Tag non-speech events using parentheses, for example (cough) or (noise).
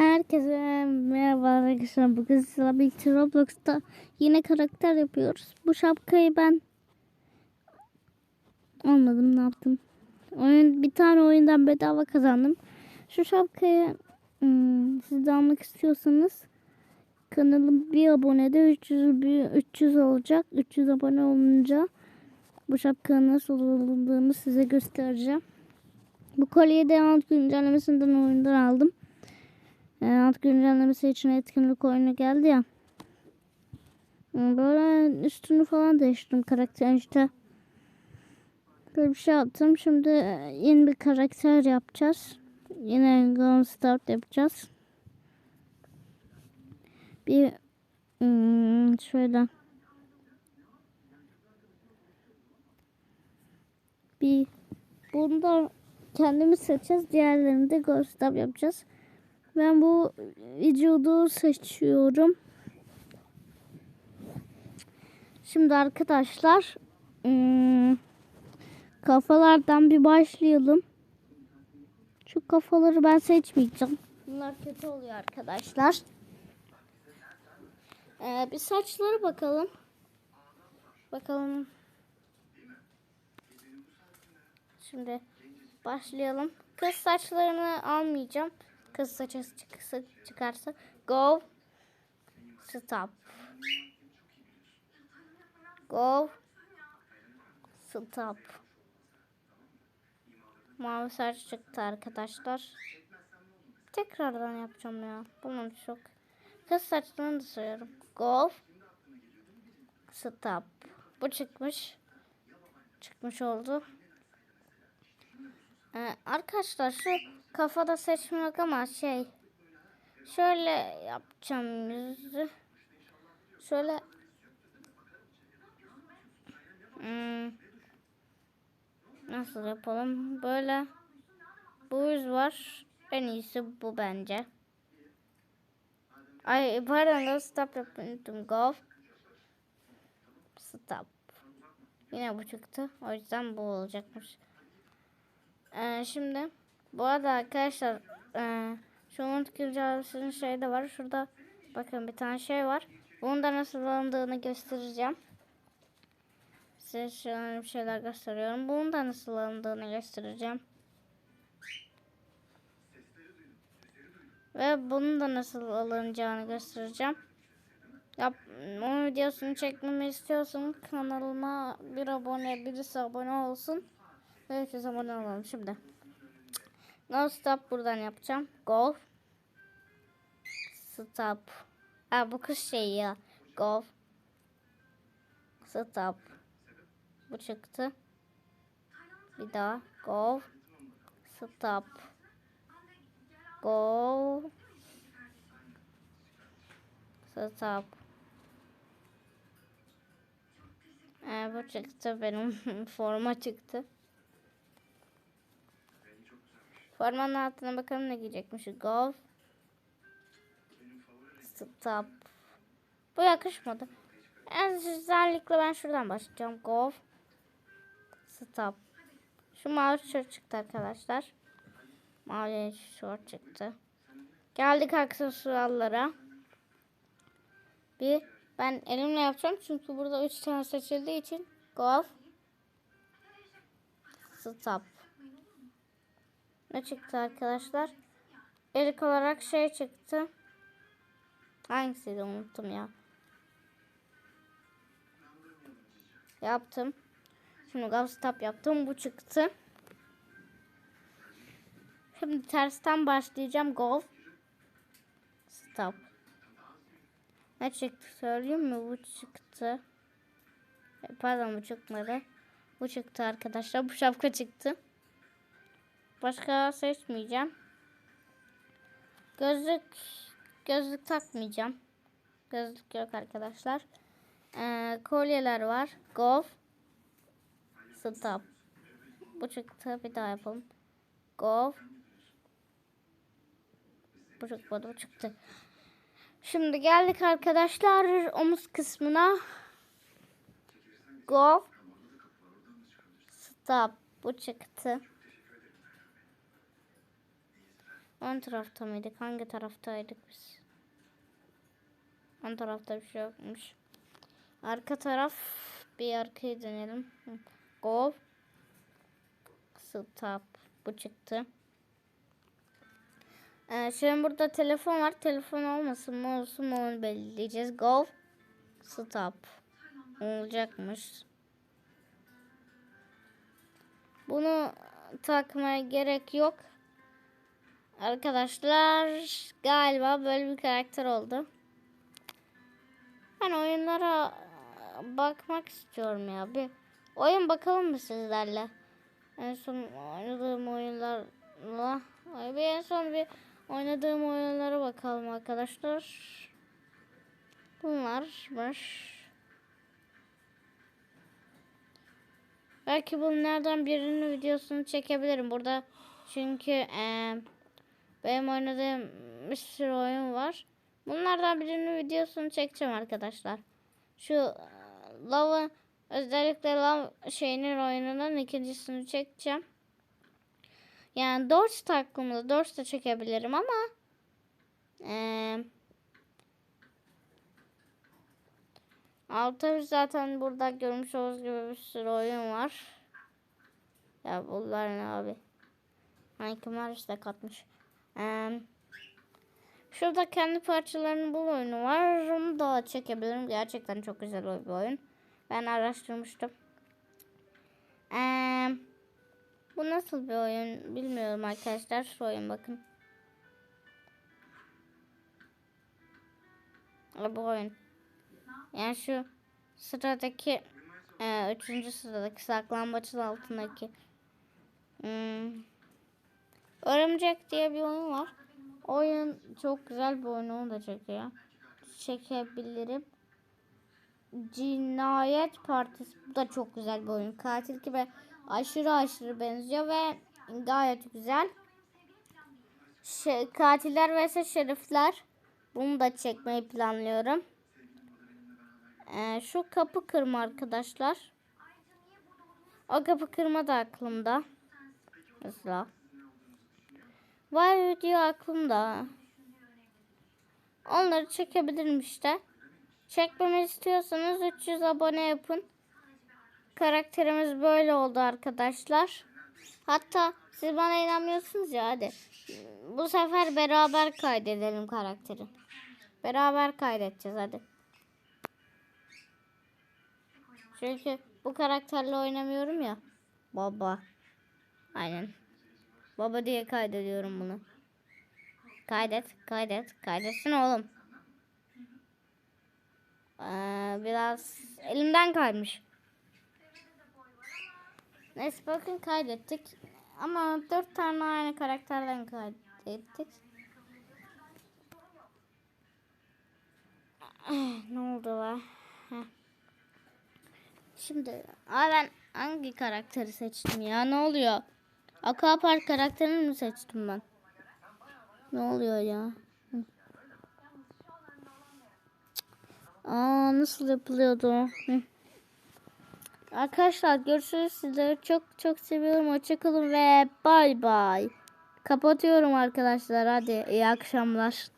Herkese merhaba arkadaşlar. Bugün sizlerle birlikte Roblox'ta yine karakter yapıyoruz. Bu şapkayı ben olmadım ne yaptım. Oyun bir tane oyundan bedava kazandım. Şu şapkayı hmm, siz de almak istiyorsanız kanalım bir abonede 300 bir 300 olacak. 300 abone olunca bu şapkanın nasıl olduğunu size göstereceğim. Bu kolyeyi de alt güncellemesinden oyundan aldım. E, alt güncellemesi için etkinlik oyunu geldi ya. E, Böyle üstünü falan değiştirdim karakterin işte. Böyle bir şey yaptım. Şimdi e, yeni bir karakter yapacağız. Yine Gun Start yapacağız. Bir hmm, şöyle bir bunda kendimiz seçeceğiz. Diğerlerini de Ghost Up yapacağız. Ben bu vücudu seçiyorum. Şimdi arkadaşlar hmm, kafalardan bir başlayalım. Şu kafaları ben seçmeyeceğim. Bunlar kötü oluyor arkadaşlar. Ee, bir saçlara bakalım. Bakalım. Şimdi başlayalım. Kız saçlarını almayacağım. Kız saçı çıkarsa go stop. Go stop. Mavi saç çıktı arkadaşlar. Tekrardan yapacağım ya. Bunun çok. Kız saçlarını da sayıyorum. Go stop. Bu çıkmış. Çıkmış oldu. Ee, arkadaşlar şu kafada seçme yok ama şey şöyle yapacağım yüzü. Şöyle hmm, nasıl yapalım? Böyle bu yüz var. En iyisi bu bence. Ay pardon stop yapıyordum. Go stop. Yine bu çıktı. O yüzden bu olacakmış. Ee, şimdi bu arada arkadaşlar e, şu umut güncellemesinin şey de var. Şurada bakın bir tane şey var. Bunun da nasıl alındığını göstereceğim. Size şöyle bir şeyler gösteriyorum. Bunun da nasıl alındığını göstereceğim. Ve bunun da nasıl alınacağını göstereceğim. Yap, onun videosunu çekmemi istiyorsun kanalıma bir abone birisi abone olsun. 300 abone olalım şimdi. No stop buradan yapacağım. Go. Stop. Aa, bu kız şey ya. Go. Stop. Bu çıktı. Bir daha. Go. Stop. Go. Stop. Ee, bu çıktı. Benim (laughs) forma çıktı. Formanın altına bakalım ne giyecekmiş. Golf. Stop. Bu yakışmadı. En özellikle ben şuradan başlayacağım. Golf. Stop. Şu mavi tişört çıktı arkadaşlar. Mavi tişört çıktı. Geldik aksesuarlara. Bir ben elimle yapacağım çünkü burada 3 tane seçildiği için golf stop. Ne çıktı arkadaşlar? İlk olarak şey çıktı. Hangisiydi unuttum ya. Yaptım. Şimdi golf stop yaptım. Bu çıktı. Şimdi tersten başlayacağım. Golf stop. Ne çıktı söyleyeyim mi? Bu çıktı. E, Pardon bu çıkmadı. Bu çıktı arkadaşlar. Bu şapka çıktı. Başka seçmeyeceğim. Gözlük gözlük takmayacağım. Gözlük yok arkadaşlar. Ee, kolyeler var. Golf. Stop. Bu çıktı. Bir daha yapalım. Golf. Bu çıkmadı. Bu çıktı. Şimdi geldik arkadaşlar omuz kısmına. Golf. Stop. Bu çıktı. Ön tarafta mıydık? Hangi taraftaydık biz? Ön tarafta bir şey yokmuş. Arka taraf bir arkaya dönelim. Go. Stop. Bu çıktı. Ee, şimdi burada telefon var. Telefon olmasın mı olsun mu onu belirleyeceğiz. Go. Stop. Olacakmış. Bunu takmaya gerek yok. Arkadaşlar galiba böyle bir karakter oldu. Ben oyunlara bakmak istiyorum ya. Bir oyun bakalım mı sizlerle? En son oynadığım oyunlarla bir en son bir oynadığım oyunlara bakalım arkadaşlar. Bunlarmış. Belki bunlardan birinin videosunu çekebilirim burada. Çünkü eee benim oynadığım bir sürü oyun var. Bunlardan birinin videosunu çekeceğim arkadaşlar. Şu e, Lava özellikle Lava şeyinin oyununun ikincisini çekeceğim. Yani Doors da aklımda. Doors da çekebilirim ama eee Altta zaten burada görmüş olduğunuz gibi bir sürü oyun var. Ya bunlar ne abi? Hangi da katmış. Şurada kendi parçalarının bu oyunu var. Onu da çekebilirim. Gerçekten çok güzel bir oyun. Ben araştırmıştım. Ee, bu nasıl bir oyun bilmiyorum arkadaşlar. Şu oyun bakın. Bu oyun. Yani şu sıradaki e, üçüncü sıradaki saklambaçın altındaki hmm, Örümcek diye bir oyun var. Oyun çok güzel bir oyun onu da çekiyor. Çekebilirim. Cinayet Partisi bu da çok güzel bir oyun. Katil gibi aşırı aşırı benziyor ve gayet güzel. Şey, katiller vs şerifler. Bunu da çekmeyi planlıyorum. Ee, şu kapı kırma arkadaşlar. O kapı kırma da aklımda. Mesela. Var video aklımda. Onları çekebilirim işte. Çekmemi istiyorsanız 300 abone yapın. Karakterimiz böyle oldu arkadaşlar. Hatta siz bana inanmıyorsunuz ya hadi. Bu sefer beraber kaydedelim karakteri. Beraber kaydedeceğiz hadi. Çünkü bu karakterle oynamıyorum ya. Baba. Aynen. Baba diye kaydediyorum bunu. Kaydet, kaydet, kaydetsin oğlum. Ee, biraz elimden kaymış. Neyse bakın kaydettik. Ama dört tane aynı karakterden kaydettik. ne oldu la? Şimdi aa ben hangi karakteri seçtim ya? Ne oluyor? Aquapark karakterini mi seçtim ben? Ne oluyor ya? Hı. Aa nasıl yapılıyordu? Arkadaşlar görüşürüz. Sizleri çok çok seviyorum. Hoşçakalın ve bay bay. Kapatıyorum arkadaşlar. Hadi iyi akşamlar.